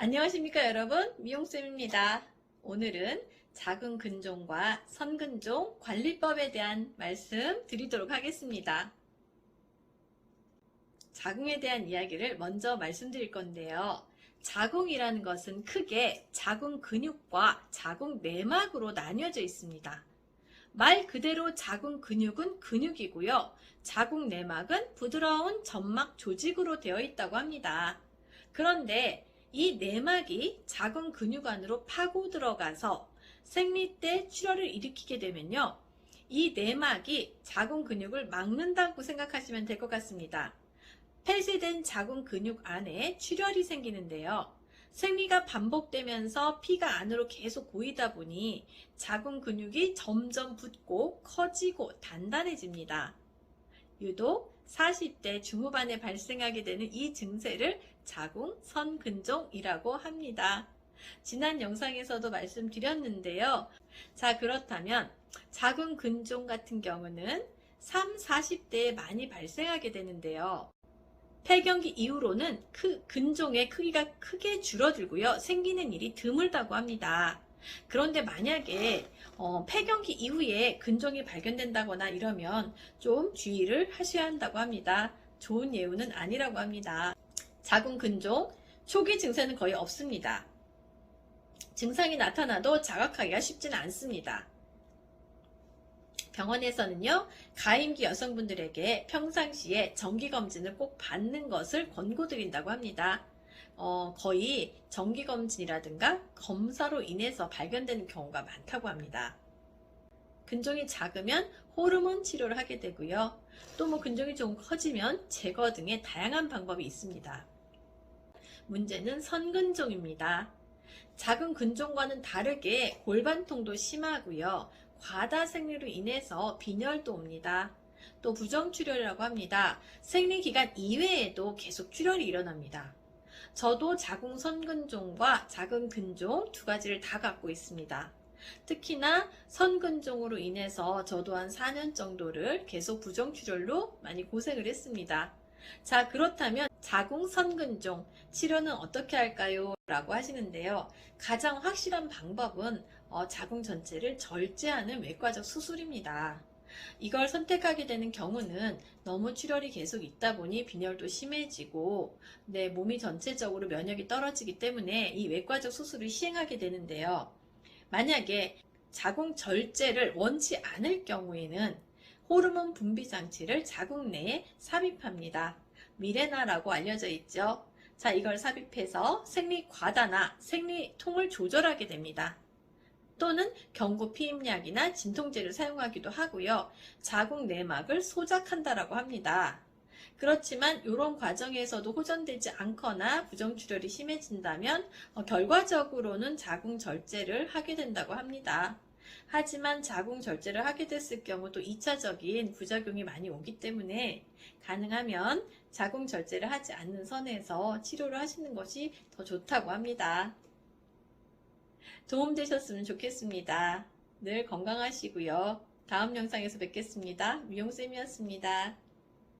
안녕하십니까 여러분 미용쌤입니다. 오늘은 작은 근종과 선근종 관리법에 대한 말씀 드리도록 하겠습니다. 자궁에 대한 이야기를 먼저 말씀드릴 건데요. 자궁이라는 것은 크게 자궁 근육과 자궁 내막으로 나뉘어져 있습니다. 말 그대로 자궁 근육은 근육이고요. 자궁 내막은 부드러운 점막 조직으로 되어 있다고 합니다. 그런데 이 내막이 자궁 근육 안으로 파고 들어가서 생리 때 출혈을 일으키게 되면요. 이 내막이 자궁 근육을 막는다고 생각하시면 될 것 같습니다. 폐쇄된 자궁 근육 안에 출혈이 생기는데요. 생리가 반복되면서 피가 안으로 계속 고이다 보니 자궁 근육이 점점 붓고 커지고 단단해집니다. 유독 40대 중후반에 발생하게 되는 이 증세를 자궁 선근종이라고 합니다. 지난 영상에서도 말씀드렸는데요. 자, 그렇다면 자궁 근종 같은 경우는 3, 40대에 많이 발생하게 되는데요. 폐경기 이후로는 크, 근종의 크기가 크게 줄어들고요. 생기는 일이 드물다고 합니다. 그런데 만약에 어, 폐경기 이후에 근종이 발견된다거나 이러면 좀 주의를 하셔야 한다고 합니다. 좋은 예우는 아니라고 합니다. 자궁 근종 초기 증세는 거의 없습니다. 증상이 나타나도 자각하기가 쉽지는 않습니다. 병원에서는요, 가임기 여성분들에게 평상시에 정기검진을 꼭 받는 것을 권고드린다고 합니다. 어, 거의 정기검진이라든가 검사로 인해서 발견되는 경우가 많다고 합니다. 근종이 작으면 호르몬 치료를 하게 되고요. 또 뭐 근종이 좀 커지면 제거 등의 다양한 방법이 있습니다. 문제는 선근종입니다. 작은 근종과는 다르게 골반통도 심하고요. 과다 생리로 인해서 빈혈도 옵니다. 또 부정출혈이라고 합니다. 생리 기간 이외에도 계속 출혈이 일어납니다. 저도 자궁 선근종과 작은 근종 두 가지를 다 갖고 있습니다. 특히나 선근종으로 인해서 저도 한 4년 정도를 계속 부정출혈로 많이 고생을 했습니다. 자, 그렇다면 자궁 선근종 치료는 어떻게 할까요? 라고 하시는데요. 가장 확실한 방법은 어, 자궁 전체를 절제하는 외과적 수술입니다. 이걸 선택하게 되는 경우는 너무 출혈이 계속 있다 보니 빈혈도 심해지고 내 몸이 전체적으로 면역이 떨어지기 때문에 이 외과적 수술을 시행하게 되는데요. 만약에 자궁 절제를 원치 않을 경우에는 호르몬 분비 장치를 자궁 내에 삽입합니다. 미레나라고 알려져 있죠. 자, 이걸 삽입해서 생리 과다나 생리통을 조절하게 됩니다. 또는 경구 피임약이나 진통제를 사용하기도 하고요. 자궁 내막을 소작한다라고 합니다. 그렇지만 이런 과정에서도 호전되지 않거나 부정출혈이 심해진다면 어, 결과적으로는 자궁 절제를 하게 된다고 합니다. 하지만 자궁 절제를 하게 됐을 경우 또 2차적인 부작용이 많이 오기 때문에 가능하면 자궁 절제를 하지 않는 선에서 치료를 하시는 것이 더 좋다고 합니다. 도움되셨으면 좋겠습니다. 늘 건강하시고요. 다음 영상에서 뵙겠습니다. 미용쌤이었습니다.